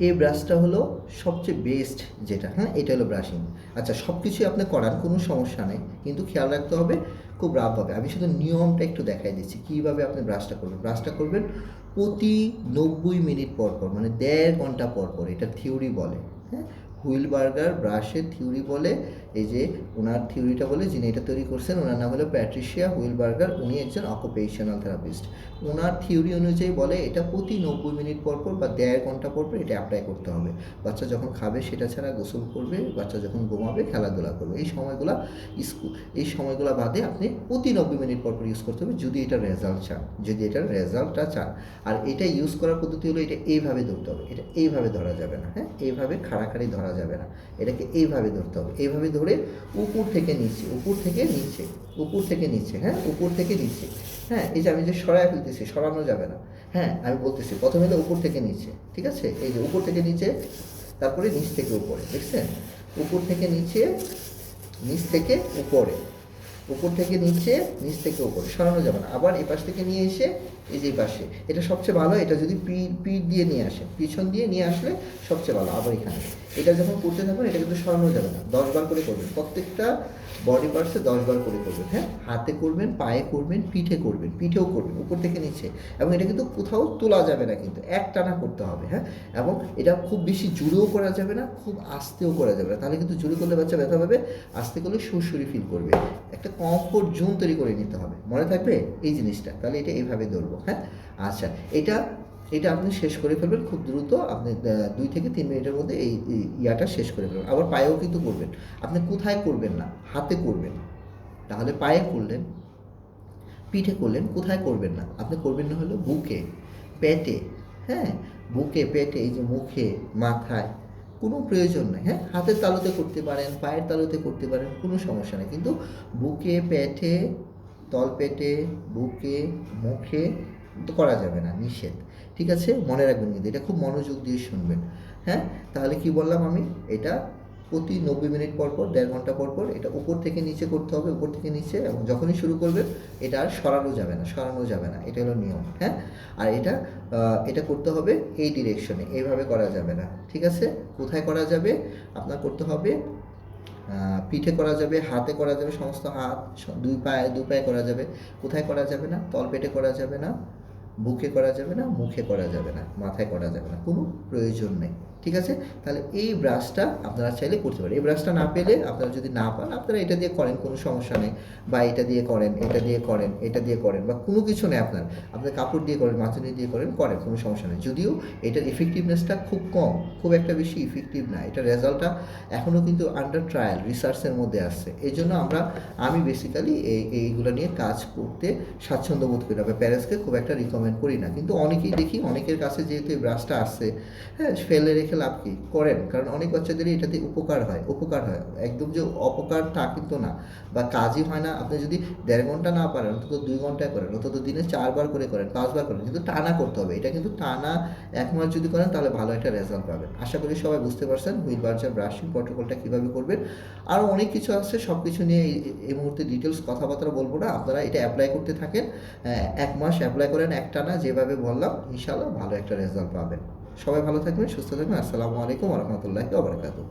এই ব্রাশটা হলো সবচেয়ে বেস্ট যেটা হ্যাঁ? এটা হলো ব্রাশিং আচ্ছা সব কিছুই আপনি করান, কোনো সমস্যা নেই। কিন্তু খেয়াল রাখতে হবে, খুব রাফ হবে। আমি শুধু নিয়মটা একটু দেখাই দিচ্ছি। কীভাবে আপনি ব্রাশটা করবেন? ব্রাশটা করবেন প্রতি নব্বই মিনিট পর পর মানে দেড় ঘণ্টা পর পর, এটা থিওরি বলে হ্যাঁ? হুইল বার্গার ব্রাশের থিওরি বলে, এই যে ওনার থিওরিটা বলে, যিনি এটা তৈরি করছেন, ওনার নাম হলো প্যাট্রিশিয়া হুইল বার্গার উনি একজন অকুপেশনাল থেরাপিস্ট। ওনার থিওরি অনুযায়ী বলে, এটা প্রতি নব্বই মিনিট পর পর বা দেড় ঘণ্টা পর পর এটা অ্যাপ্লাই করতে হবে। বাচ্চা যখন খাবে, সেটা ছাড়া গোসল করবে, বাচ্চা যখন ঘুমাবে, খেলাধুলা করবে। এই সময়গুলো স্কুল এই সময়গুলো বাদে আপনি প্রতি নব্বই মিনিট পর পর ইউজ করতে হবে যদি এটা রেজাল্ট চান, যদি এটার রেজাল্টটা চান। আর এটা ইউজ করার পদ্ধতি হলো, এটা এইভাবে ধরতে হবে, এটা এইভাবে ধরা যাবে না হ্যাঁ? এইভাবে খাড়াখাড়ি ধরা যাবে না। এটাকে এইভাবে ধরতে হবে। এইভাবে ধরে উপর থেকে নিচে, উপর থেকে নিচে, উপর থেকে নিচে হ্যাঁ? উপর থেকে নিচে। হ্যাঁ এই যে আমি যে সরাই ফেলতেছি, সরানো যাবে না। হ্যাঁ আমি বলতেছি, প্রথমে তো উপর থেকে নিচে, ঠিক আছে? এই যে উপর থেকে নিচে, তারপরে নিচ থেকে উপরে, দেখছেন? উপর থেকে নিচে, নিচ থেকে উপরে। উপর থেকে নিচে, নিচ থেকে উপরে, সরানো যাবে না। আবার এই পাশ থেকে নিয়ে এসে এই যে পাশে। এটা সবচেয়ে ভালো, এটা যদি পিঠ পিঠ দিয়ে নিয়ে আসে, পিছন দিয়ে নিয়ে আসলে সবচেয়ে ভালো, আবার এখানে। এটা যখন করতে থাকবেন, এটা কিন্তু সরানো যাবে না, দশ বার করে করবেন। প্রত্যেকটা বডি পার্টসে দশ বার করে করবেন হ্যাঁ? হাতে করবেন, পায়ে করবেন, পিঠে করবেন, পিঠেও করবেন, উপর থেকে নিচে। এবং এটা কিন্তু কোথাও তোলা যাবে না কিন্তু, এক টানা করতে হবে হ্যাঁ? এবং এটা খুব বেশি জুড়েও করা যাবে না, খুব আস্তেও করা যাবে না। তাহলে কিন্তু জুড়ে করলে বাচ্চা ব্যথা পাবে, আস্তে করলে সুরসুরি ফিল করবে। একটা কমফোর্ট জোন তৈরি করে নিতে হবে। মনে থাকবে? এই জিনিসটা। তাহলে এটা এইভাবে ধরবো। হ্যাঁ? আচ্ছা এটা এটা আপনি শেষ করে ফেলবেন, খুব দ্রুত আপনি দুই থেকে তিন মিনিটের মধ্যে এই ইয়াটা শেষ করে ফেলবেন। আবার পায়েও কিন্তু করবেন। আপনি কোথায় করবেন না, হাতে করবেন। তাহলে পায়ে করলেন, পিঠে করলেন, কোথায় করবেন না? আপনি করবেন না হলো বুকে, পেটে হ্যাঁ? বুকে, পেটে, এই যে মুখে, মাথায়, কোনো প্রয়োজন নেই হ্যাঁ? হাতের তালুতে করতে পারেন, পায়ের তালুতে করতে পারেন, কোনো সমস্যা নেই। কিন্তু বুকে, পেটে তলপেটে, বুকে, মুখে করা যাবে না, নিষেধ। ঠিক আছে? মনে রাখবেন কিন্তু, এটা খুব মনোযোগ দিয়ে শুনবেন। হ্যাঁ? তাহলে কি বললাম আমি? এটা প্রতি নব্বই মিনিট পর পর, দেড় ঘণ্টা পর পর, এটা উপর থেকে নিচে করতে হবে, উপর থেকে নিচে, এবং যখনই শুরু করবেন, এটা আর সরানো যাবে না, সরানো যাবে না। এটা হলো নিয়ম। হ্যাঁ? আর এটা এটা করতে হবে এই ডিরেকশনে এইভাবে করা যাবে না। ঠিক আছে? কোথায় করা যাবে? আপনার করতে হবে পিঠে করা যাবে, হাতে করা যাবে, সমস্ত হাত দুই পায়ে দুই পায়ে করা যাবে। কোথায় করা যাবে না? তলপেটে করা যাবে না। বুকে করা যাবে না, মুখে করা যাবে না, মাথায় করা যাবে না, কোনো প্রয়োজন নেই, ঠিক আছে? তাহলে এই ব্রাশটা আপনারা চাইলে করতে পারেন। এই ব্রাশটা না পেলে আপনারা যদি না পান, আপনারা এটা দিয়ে করেন, কোনো সমস্যা নেই। বা এটা দিয়ে করেন, এটা দিয়ে করেন, এটা দিয়ে করেন, বা কোনো কিছু নেই আপনার। আপনার কাপড় দিয়ে করেন মাছুনি দিয়ে করেন করেন, কোনো সমস্যা নেই। যদিও এটার ইফেক্টিভনেসটা খুব কম, খুব একটা বেশি ইফেক্টিভ না। এটা রেজাল্টটা এখনও কিন্তু আন্ডার ট্রায়াল রিসার্চের মধ্যে আসছে। এই জন্য আমরা, আমি বেসিক্যালি এই, এইগুলো নিয়ে কাজ করতে স্বাচ্ছন্দ্য বোধ করি না। বা প্যারেন্টসকে খুব একটা রিকমেন্ড করি না। কিন্তু অনেকেই দেখি অনেকের কাছে যেহেতু এই ব্রাশটা আসছে হ্যাঁ ফেলে রেখে লাভ কি? করেন। কারণ অনেক বাচ্চাদেরই এটাতে উপকার হয় উপকার হয়। একদম যে অপকার তা কিন্তু না। বা কাজই হয় না। আপনি যদি দেড় ঘণ্টা না পারেন অন্তত দুই ঘন্টায় করেন অন্তত দিনে চারবার করে করেন পাঁচবার করেন কিন্তু টানা করতে হবে। এটা কিন্তু টানা এক মাস যদি করেন তাহলে ভালো একটা রেজাল্ট পাবেন। আশা করি সবাই বুঝতে পারছেন হুইল বার্জার ব্রাশিং প্রটোকলটা কীভাবে করবেন। আরও অনেক কিছু আছে সব কিছু নিয়ে এই- মুহূর্তে ডিটেলস কথাবার্তা বলব না। আপনারা এটা অ্যাপ্লাই করতে থাকেন। আহ, এক মাস অ্যাপ্লাই করেন একটানা যেভাবে বললাম ইনশাল্লাহ ভালো একটা রেজাল্ট পাবেন। সবাই ভালো থাকবেন, সুস্থ থাকবেন। আসসালামু আলাইকুম রহমতুল্লাহি ওবরাকাতুহ